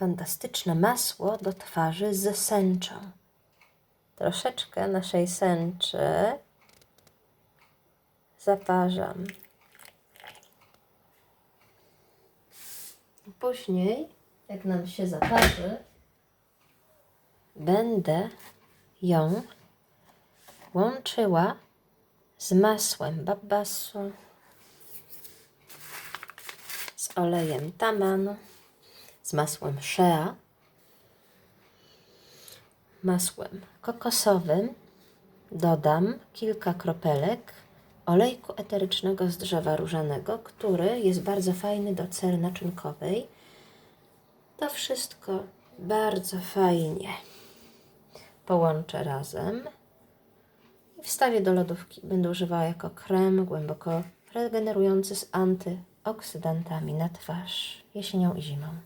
fantastyczne masło do twarzy z sęczą. Troszeczkę naszej sęczy zaparzam. Później, jak nam się zaparzy, będę ją łączyła z masłem babasu, z olejem tamanu, z masłem shea, masłem kokosowym. Dodam kilka kropelek olejku eterycznego z drzewa różanego, który jest bardzo fajny do cery naczynkowej. To wszystko bardzo fajnie połączę razem i wstawię do lodówki. Będę używała jako krem głęboko regenerujący z antyoksydantami na twarz jesienią i zimą.